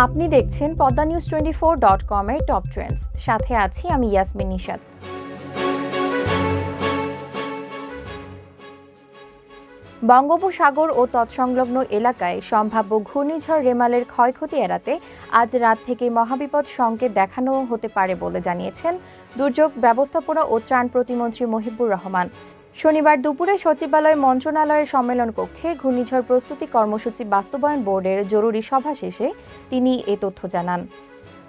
আপনি দেখছেন Padma news twenty four dot কমের টপ ট্রেন্ডস। সাথে আছি আমি ইয়াসমিন নিশাত। বঙ্গোপসাগর ও তৎসংলগ্ন এলাকায় সম্ভাব্য ঘূর্ণিঝড় রেমালের ক্ষয়ক্ষতি এড়াতে আজ রাত থেকে মহাবিপদ সংকেত দেখানো হতে পারে বলে জানিয়েছেন দুর্যোগ ব্যবস্থাপনা ও ত্রাণ প্রতিমন্ত্রী মহিবুর রহমান। শনিবার দুপুরে সচিবালয় মন্ত্রণালয়ের সম্মেলন কক্ষে ঘূর্ণিঝড় প্রস্তুতি কর্মসূচি বাস্তবায়ন বোর্ডের জরুরি সভা শেষে তিনি এ তথ্য জানান।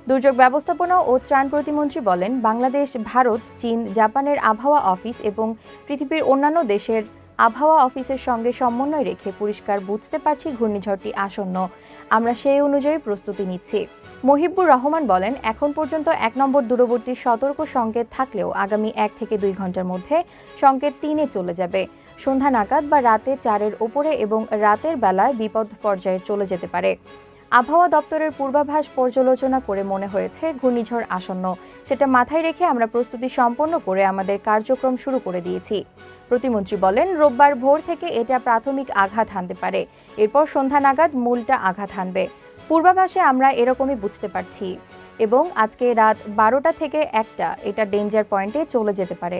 দুর্যোগ ব্যবস্থাপনা ও ত্রাণ প্রতিমন্ত্রী বলেন, বাংলাদেশ, ভারত, চীন, জাপানের আবহাওয়া অফিস এবং পৃথিবীর অন্যান্য দেশের আবহাওয়া অফিসের সঙ্গে সমন্বয় রেখে পরিষ্কার বুঝতে পারছি ঘূর্ণিঝড়টি আসন্ন। আমরা সেই অনুযায়ী প্রস্তুতি নিচ্ছি। মহিবুর রহমান বলেন, এখন পর্যন্ত এক নম্বর দূরবর্তী সতর্ক সংকেত থাকলেও আগামী এক থেকে দুই ঘণ্টার মধ্যে সংকেত তিনে চলে যাবে। সন্ধ্যা নাগাদ বা রাতে চারের ওপরে এবং রাতের বেলায় বিপদ পর্যায়ে চলে যেতে পারে। আবহাওয়া দপ্তরের পূর্বাভাস পর্যালোচনা করে মনে হয়েছে ঘূর্ণিঝড় আসন্ন। সেটা মাথায় রেখে আমরা প্রস্তুতি সম্পন্ন করে আমাদের কার্যক্রম শুরু করে দিয়েছি। প্রতিমন্ত্রী বলেন, রোববার ভোর থেকে এটা প্রাথমিক আঘাত হানতে পারে। এরপর সন্ধ্যা নাগাদ মূলটা আঘাত হানবে। পূর্বাভাসে আমরা এরকমই বুঝতে পারছি। এবং আজকে রাত বারোটা থেকে একটা, এটা ডেঞ্জার পয়েন্টে চলে যেতে পারে।